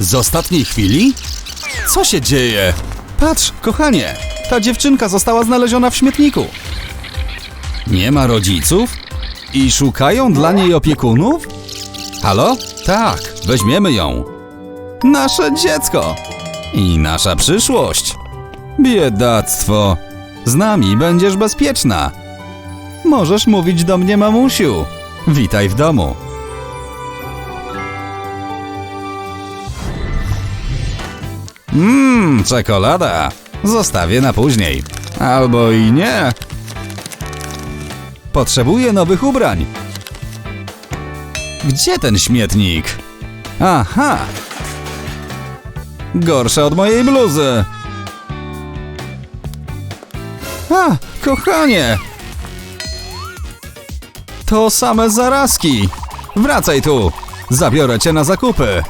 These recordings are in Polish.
Z ostatniej chwili? Co się dzieje? Patrz, kochanie, ta dziewczynka została znaleziona w śmietniku. Nie ma rodziców? I szukają dla niej opiekunów? Halo? Tak, weźmiemy ją. Nasze dziecko. I nasza przyszłość. Biedactwo. Z nami będziesz bezpieczna. Możesz mówić do mnie, mamusiu. Witaj w domu. Mmm, czekolada. Zostawię na później. Albo i nie. Potrzebuję nowych ubrań. Gdzie ten śmietnik? Aha. Gorsze od mojej bluzy. A, kochanie. To same zarazki. Wracaj tu. Zabiorę cię na zakupy.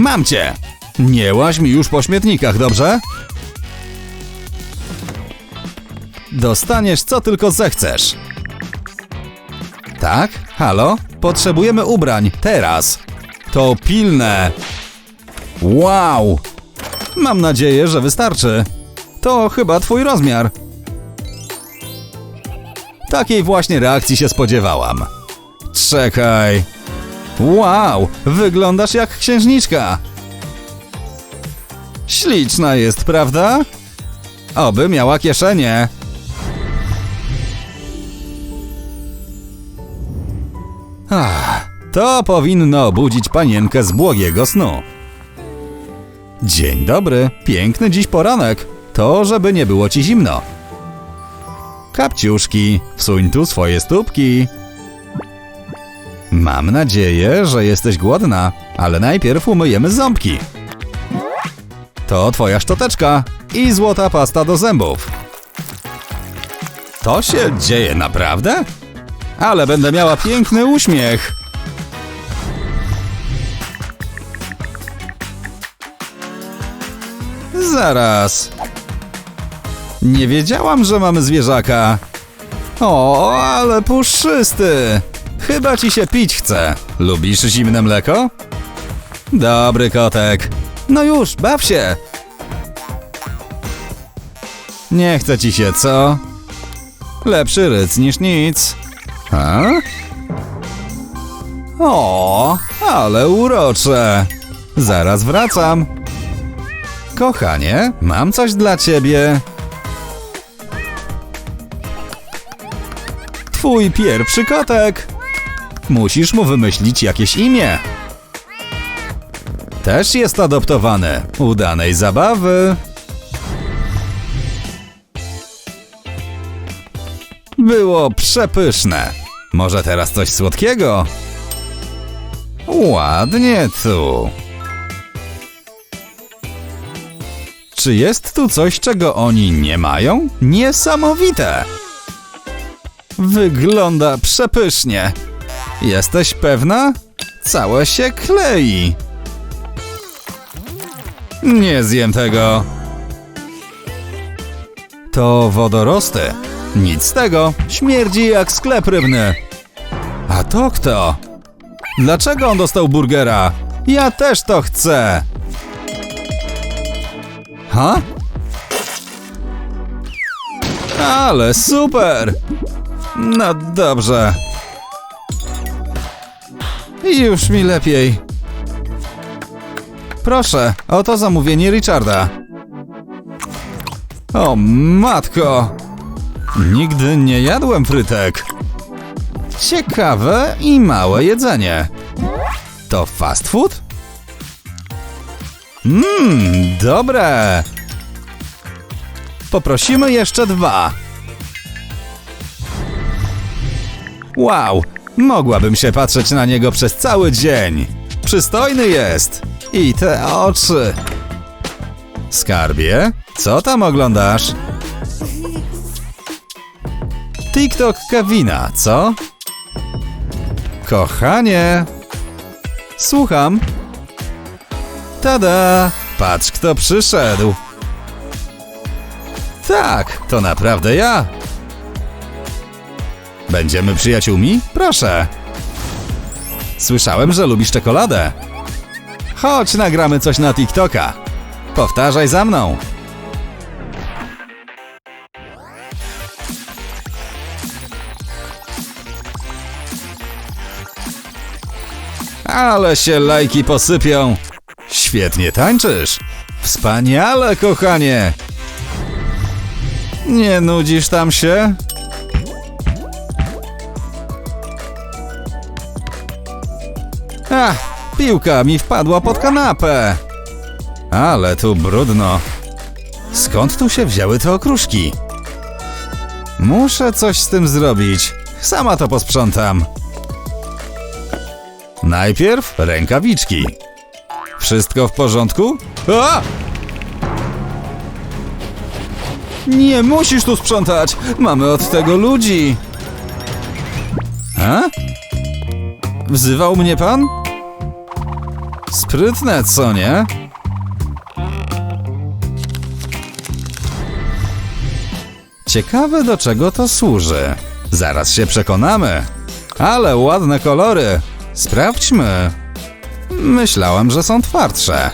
Mam cię. Nie łaź mi już po śmietnikach, dobrze? Dostaniesz co tylko zechcesz. Tak? Halo? Potrzebujemy ubrań. Teraz. To pilne. Wow! Mam nadzieję, że wystarczy. To chyba twój rozmiar. Takiej właśnie reakcji się spodziewałam. Czekaj. Wow, wyglądasz jak księżniczka. Śliczna jest, prawda? Oby miała kieszenie. Ach, to powinno obudzić panienkę z błogiego snu. Dzień dobry, piękny dziś poranek. To, żeby nie było ci zimno. Kapciuszki, wsuń tu swoje stópki. Mam nadzieję, że jesteś głodna, ale najpierw umyjemy ząbki. To twoja szczoteczka i złota pasta do zębów. To się dzieje naprawdę? Ale będę miała piękny uśmiech. Zaraz. Nie wiedziałam, że mamy zwierzaka. O, ale puszysty. Chyba ci się pić chce. Lubisz zimne mleko? Dobry kotek. No już, baw się. Nie chce ci się, co? Lepszy ryc niż nic. A? O, ale urocze. Zaraz wracam. Kochanie, mam coś dla ciebie. Twój pierwszy kotek. Musisz mu wymyślić jakieś imię. Też jest adoptowany. Udanej zabawy. Było przepyszne. Może teraz coś słodkiego? Ładnie tu. Czy jest tu coś, czego oni nie mają? Niesamowite! Wygląda przepysznie. Jesteś pewna? Całe się klei. Nie zjem tego. To wodorosty. Nic z tego. Śmierdzi jak sklep rybny. A to kto? Dlaczego on dostał burgera? Ja też to chcę. Ha? Ale super! No dobrze. Już mi lepiej. Proszę, oto zamówienie Richarda. O matko! Nigdy nie jadłem frytek. Ciekawe i małe jedzenie. To fast food? Mmm, dobre. Poprosimy jeszcze dwa. Wow, mogłabym się patrzeć na niego przez cały dzień. Przystojny jest. I te oczy. Skarbie, co tam oglądasz? TikTok Kevina, co? Kochanie. Słucham. Tada! Patrz, kto przyszedł. Tak, to naprawdę ja. Będziemy przyjaciółmi? Proszę. Słyszałem, że lubisz czekoladę. Chodź, nagramy coś na TikToka. Powtarzaj za mną. Ale się lajki posypią. Świetnie tańczysz. Wspaniale, kochanie. Nie nudzisz tam się? Ach, piłka mi wpadła pod kanapę. Ale tu brudno. Skąd tu się wzięły te okruszki? Muszę coś z tym zrobić. Sama to posprzątam. Najpierw rękawiczki. Wszystko w porządku? A! Nie musisz tu sprzątać. Mamy od tego ludzi. A? Wzywał mnie pan? Sprytne, co nie? Ciekawe do czego to służy. Zaraz się przekonamy. Ale ładne kolory. Sprawdźmy. Myślałam, że są twardsze.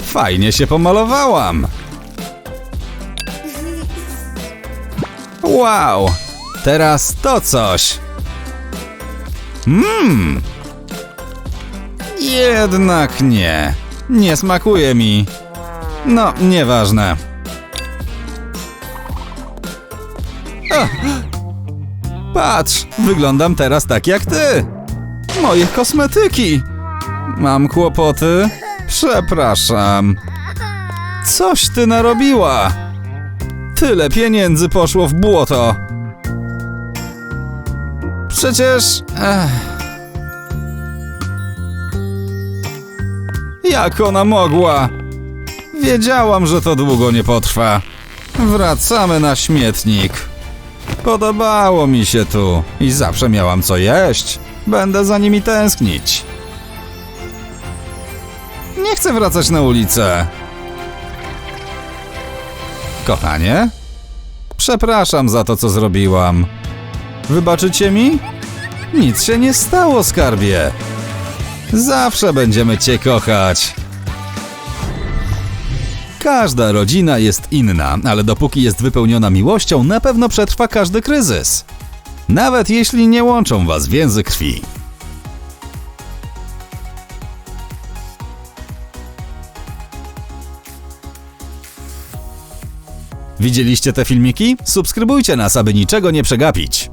Fajnie się pomalowałam. Wow! Teraz to coś. Mmm. Jednak nie. Nie smakuje mi. No, nieważne. Ach. Patrz, wyglądam teraz tak jak ty. Moje kosmetyki. Mam kłopoty. Przepraszam. Coś ty narobiła. Tyle pieniędzy poszło w błoto. Przecież. Ech. Jak ona mogła? Wiedziałam, że to długo nie potrwa. Wracamy na śmietnik. Podobało mi się tu i zawsze miałam co jeść. Będę za nimi tęsknić. Nie chcę wracać na ulicę. Kochanie? Przepraszam za to, co zrobiłam. Wybaczycie mi? Nic się nie stało, skarbie. Zawsze będziemy cię kochać. Każda rodzina jest inna, ale dopóki jest wypełniona miłością, na pewno przetrwa każdy kryzys. Nawet jeśli nie łączą was więzy krwi. Widzieliście te filmiki? Subskrybujcie nas, aby niczego nie przegapić.